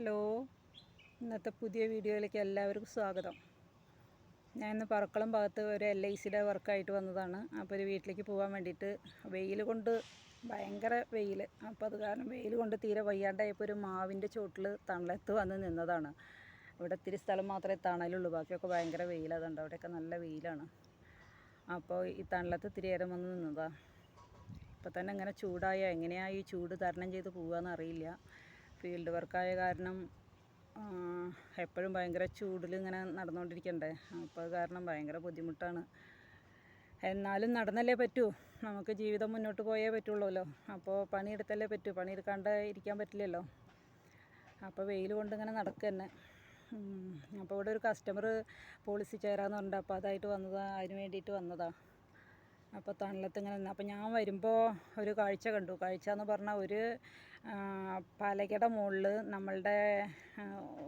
Hello. ഇന്നത്തെ പുതിയ വീഡിയോയിലേക്ക് എല്ലാവർക്കും സ്വാഗതം. ഞാൻ ഇന്ന് പറക്കളം ഭാഗത്ത് ഒരു എൽ ഐ സിയുടെ വർക്കായിട്ട് വന്നതാണ്. അപ്പോൾ ഒരു വീട്ടിലേക്ക് പോകാൻ വേണ്ടിയിട്ട് വെയിൽ കൊണ്ട് ഭയങ്കര വെയിൽ. അപ്പോൾ അത് കാരണം വെയിൽ കൊണ്ട് തീരെ വയ്യാണ്ടായപ്പോൾ ഒരു മാവിന്റെ ചോട്ടിൽ തണലത്ത് വന്ന് നിന്നതാണ്. ഇവിടെ ഇത്തിരി സ്ഥലം മാത്രമേ തണലുള്ളൂ. ബാക്കിയൊക്കെ ഭയങ്കര വെയിൽ അതുണ്ട് അവിടെയൊക്കെ നല്ല വെയിലാണ്. അപ്പോൾ ഈ തണലത്ത് ഇത്തിരി നേരം വന്ന് നിന്നതാണ് ഇപ്പം തന്നെ ഇങ്ങനെ ചൂടായ? എങ്ങനെയാണ് ഈ ചൂട് തരണം ചെയ്ത് പോകാമെന്ന് അറിയില്ല. ഫീൽഡ് വർക്കായ കാരണം എപ്പോഴും ഭയങ്കര ചൂടിൽ ഇങ്ങനെ നടന്നുകൊണ്ടിരിക്കണ്ടേ. അപ്പോൾ കാരണം ഭയങ്കര ബുദ്ധിമുട്ടാണ്. എന്നാലും നടന്നല്ലേ പറ്റൂ. നമുക്ക് ജീവിതം മുന്നോട്ട് പോയേ പറ്റുള്ളൂല്ലോ. അപ്പോൾ പണിയെടുത്തല്ലേ പറ്റൂ. പണിയെടുക്കാണ്ട് ഇരിക്കാൻ പറ്റില്ലല്ലോ. അപ്പോൾ വെയിൽ കൊണ്ട് ഇങ്ങനെ നടക്കുക തന്നെ. അപ്പോൾ ഇവിടെ ഒരു കസ്റ്റമർ പോളിസി ചേരാമെന്ന് പറഞ്ഞിട്ട് അപ്പോൾ അതായിട്ട് വന്നതാണ് അതിന് വേണ്ടിയിട്ട് വന്നതാണ് അപ്പോൾ തണലത്ത് ഇങ്ങനെ നിന്ന്. അപ്പോൾ ഞാൻ വരുമ്പോൾ ഒരു കാഴ്ച കണ്ടു. കാഴ്ച എന്ന് പറഞ്ഞാൽ ഒരു പലകയുടെ മുകളിൽ നമ്മളുടെ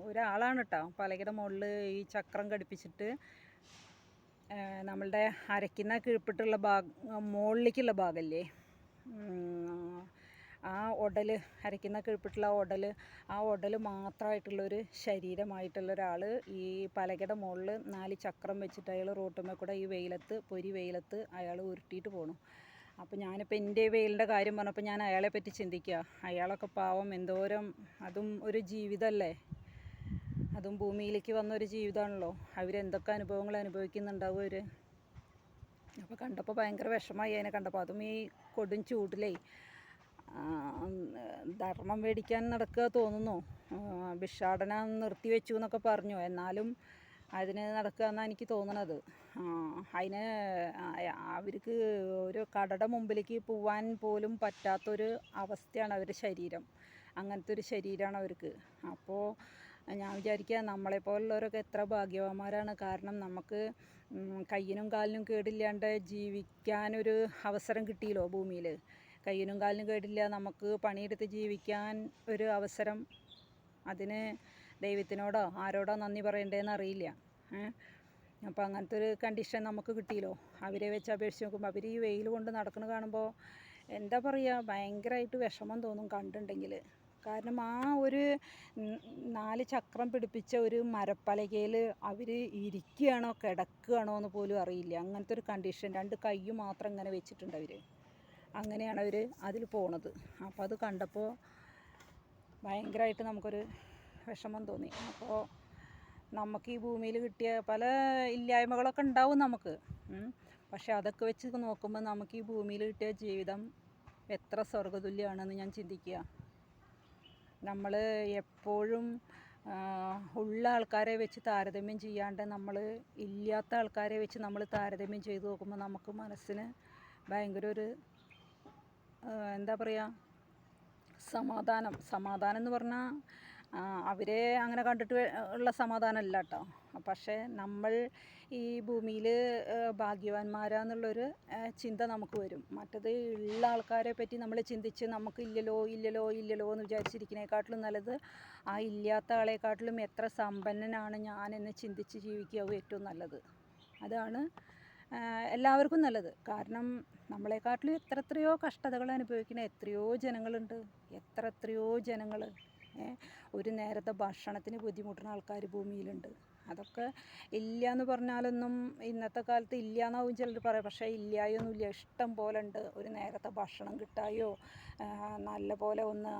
ഒരാളാണ് കേട്ടോ പലകയുടെ മുകളിൽ ഈ ചക്രം ഘടിപ്പിച്ചിട്ട് നമ്മളുടെ അരയ്ക്കുന്ന കീഴ്പ്പെട്ടുള്ള ഭാഗം മുകളിലേക്കുള്ള ഭാഗമല്ലേ ആ ഉടൽ അരയ്ക്കുന്ന കിഴിപ്പിട്ടുള്ള ഉടൽ ആ ഉടൽ മാത്രമായിട്ടുള്ളൊരു ശരീരമായിട്ടുള്ള ഒരാൾ ഈ പലകയുടെ മുകളിൽ നാല് ചക്രം വെച്ചിട്ട് അയാൾ റോട്ടുമ്മേ കൂടെ ഈ വെയിലത്ത് പൊരി വെയിലത്ത് അയാൾ ഉരുട്ടിയിട്ട് പോണു. അപ്പോൾ ഞാനിപ്പോൾ എന്റെ വെയിലിന്റെ കാര്യം പറഞ്ഞപ്പോൾ ഞാൻ അയാളെ പറ്റി ചിന്തിക്കുക അയാളൊക്കെ പാവം എന്തോരം അതും ഒരു ജീവിതമല്ലേ അതും ഭൂമിയിലേക്ക് വന്ന ഒരു ജീവിതമാണല്ലോ അവരെന്തൊക്കെ അനുഭവങ്ങൾ അനുഭവിക്കുന്നുണ്ടാവും അവർ അപ്പോൾ കണ്ടപ്പോൾ ഭയങ്കര വിഷമമായി അതിനെ കണ്ടപ്പോൾ അതും ഈ കൊടും ചൂടിലേ ധർമ്മം മേടിക്കാൻ നടക്കുക തോന്നുന്നു. ഭിക്ഷാടനം നിർത്തി വെച്ചു എന്നൊക്കെ പറഞ്ഞു. എന്നാലും അതിന് നടക്കുക എന്നാണ് എനിക്ക് തോന്നണത്. അതിന് അവർക്ക് ഒരു കടയുടെ മുമ്പിലേക്ക് പോവാൻ പോലും പറ്റാത്തൊരു അവസ്ഥയാണ് അവരുടെ ശരീരം. അങ്ങനത്തെ ഒരു ശരീരമാണ് അവർക്ക്. അപ്പോൾ ഞാൻ വിചാരിക്കുക നമ്മളെപ്പോലുള്ളവരൊക്കെ എത്ര ഭാഗ്യവാന്മാരാണ്. കാരണം നമുക്ക് കയ്യിനും കാലിനും കേടില്ലാണ്ട് ജീവിക്കാനൊരു അവസരം കിട്ടിയല്ലോ ഭൂമിയിൽ കയ്യിനും കാലിനും കേടില്ല. നമുക്ക് പണിയെടുത്ത് ജീവിക്കാൻ ഒരു അവസരം അതിന് ദൈവത്തിനോടോ ആരോടോ നന്ദി പറയണ്ടേന്ന് അറിയില്ല. അപ്പോൾ അങ്ങനത്തെ ഒരു കണ്ടീഷൻ നമുക്ക് കിട്ടിയല്ലോ. അവരെ വെച്ച് അപേക്ഷിച്ച് നോക്കുമ്പോൾ അവർ ഈ വെയിൽ കൊണ്ട് നടക്കുന്നത് കാണുമ്പോൾ എന്താ പറയുക ഭയങ്കരമായിട്ട് വിഷമം തോന്നും കണ്ടിട്ടുണ്ടെങ്കിൽ കാരണം ആ ഒരു നാല് ചക്രം പിടിപ്പിച്ച ഒരു മരപ്പലകയിൽ അവർ ഇരിക്കുകയാണോ കിടക്കുകയാണോ എന്ന് പോലും അറിയില്ല. അങ്ങനത്തെ ഒരു കണ്ടീഷൻ രണ്ട് കൈ മാത്രം ഇങ്ങനെ വെച്ചിട്ടുണ്ട് അവർ അങ്ങനെയാണ് അവർ അതിൽ പോണത്. അപ്പോൾ അത് കണ്ടപ്പോൾ ഭയങ്കരമായിട്ട് നമുക്കൊരു വിഷമം തോന്നി. അപ്പോൾ നമുക്ക് ഈ ഭൂമിയിൽ കിട്ടിയ പല ഇല്ലായ്മകളൊക്കെ ഉണ്ടാവും നമുക്ക്. പക്ഷേ അതൊക്കെ വെച്ച് നോക്കുമ്പോൾ നമുക്ക് ഈ ഭൂമിയിൽ കിട്ടിയ ജീവിതം എത്ര സ്വർഗതുല്യമാണെന്ന് ഞാൻ ചിന്തിക്കുക. നമ്മൾ എപ്പോഴും ഉള്ള ആൾക്കാരെ വെച്ച് താരതമ്യം ചെയ്യാണ്ട് നമ്മൾ ഇല്ലാത്ത ആൾക്കാരെ വെച്ച് നമ്മൾ താരതമ്യം ചെയ്ത് നോക്കുമ്പോൾ നമുക്ക് മനസ്സിന് ഭയങ്കര ഒരു എന്താ പറയുക സമാധാനം. സമാധാനം എന്ന് പറഞ്ഞാൽ അവരെ അങ്ങനെ കണ്ടിട്ട് ഉള്ള സമാധാനമല്ല കേട്ടോ പക്ഷേ നമ്മൾ ഈ ഭൂമിയിൽ ഭാഗ്യവാന്മാരാന്നുള്ളൊരു ചിന്ത നമുക്ക് വരും. മറ്റത് ഉള്ള ആൾക്കാരെ പറ്റി നമ്മൾ ചിന്തിച്ച് നമുക്ക് ഇല്ലല്ലോ ഇല്ലല്ലോ ഇല്ലല്ലോ എന്ന് വിചാരിച്ചിരിക്കുന്നതിനെക്കാട്ടിലും നല്ലത് ആ ഇല്ലാത്ത ആളെക്കാട്ടിലും എത്ര സമ്പന്നനാണ് ഞാനെന്ന് ചിന്തിച്ച് ജീവിക്കുക ഏറ്റവും നല്ലത്. അതാണ് എല്ലാവർക്കും നല്ലത്. കാരണം നമ്മളെക്കാട്ടിലും എത്ര എത്രയോ കഷ്ടതകൾ അനുഭവിക്കുന്ന എത്രയോ ജനങ്ങളുണ്ട്. എത്ര എത്രയോ ജനങ്ങൾ ഒരു നേരത്തെ ഭക്ഷണത്തിന് ബുദ്ധിമുട്ടുന്ന ആൾക്കാർ ഭൂമിയിലുണ്ട്. അതൊക്കെ ഇല്ല എന്ന് പറഞ്ഞാലൊന്നും ഇന്നത്തെ കാലത്ത് ഇല്ല എന്നാവും ചിലർ പറയാം. പക്ഷേ ഇല്ലായൊന്നുമില്ല. ഇഷ്ടം പോലെ ഉണ്ട് ഒരു നേരത്തെ ഭക്ഷണം കിട്ടായോ? നല്ല പോലെ ഒന്ന്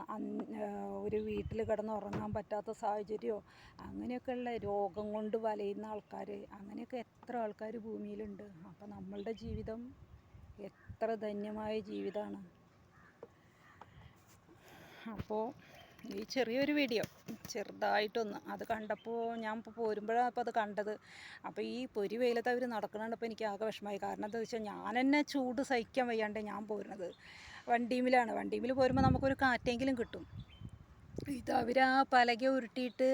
ഒരു വീട്ടിൽ കിടന്ന് ഉറങ്ങാൻ പറ്റാത്ത സാഹചര്യമോ അങ്ങനെയൊക്കെയുള്ള രോഗം കൊണ്ട് വലയുന്ന ആൾക്കാർ അങ്ങനെയൊക്കെ എത്ര ആൾക്കാർ ഭൂമിയിലുണ്ട്? അപ്പോൾ നമ്മളുടെ ജീവിതം എത്ര ധന്യമായ ജീവിതമാണ് അപ്പോൾ ഈ ചെറിയൊരു വീഡിയോ ചെറുതായിട്ടൊന്ന്. അത് കണ്ടപ്പോൾ ഞാൻ ഇപ്പോൾ പോരുമ്പോഴാണ് അപ്പോൾ അത് കണ്ടത്. അപ്പോൾ ഈ പൊരി വെയിലത്ത് അവർ നടക്കണപ്പോൾ എനിക്ക് ആകെ വിഷമമായി. കാരണം എന്താ വെച്ചാൽ ഞാൻ തന്നെ ചൂട് സഹിക്കാൻ വയ്യാണ്ട് ഞാൻ പോരുന്നത് വണ്ടിമിലാണ്. വണ്ടിമിൽ പോരുമ്പോൾ നമുക്കൊരു കാറ്റെങ്കിലും കിട്ടും. ഇത് അവർ ആ പലക ഉരുട്ടിയിട്ട്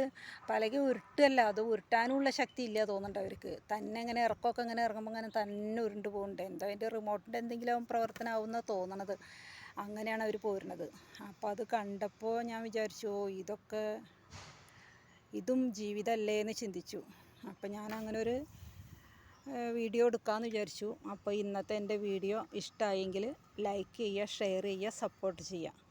പലക ഉരുട്ടല്ല അത് ഉരുട്ടാനുള്ള ശക്തി ഇല്ല തോന്നുന്നുണ്ട് അവർക്ക്. തന്നെ ഇങ്ങനെ ഇറക്കമൊക്കെ ഇങ്ങനെ ഇറങ്ങുമ്പോൾ ഇങ്ങനെ തന്നെ ഉരുണ്ട് പോകുന്നുണ്ട് എന്തോ അതിന്റെ റിമോട്ടിന്റെ എന്തെങ്കിലും പ്രവർത്തനമാവുന്ന തോന്നണത്. അങ്ങനെയാണ് അവർ പോരുന്നത്. അപ്പോൾ അത് കണ്ടപ്പോൾ ഞാൻ വിചാരിച്ചു ഓ ഇതൊക്കെ ഇതും ജീവിതമല്ലേ എന്ന് ചിന്തിച്ചു. അപ്പോൾ ഞാൻ അങ്ങനെ ഒരു വീഡിയോ എടുക്കാമെന്ന് വിചാരിച്ചു. അപ്പോൾ ഇന്നത്തെ എന്റെ വീഡിയോ ഇഷ്ടമായെങ്കിൽ ലൈക്ക് ചെയ്യുക ഷെയർ ചെയ്യുക സപ്പോർട്ട് ചെയ്യുക.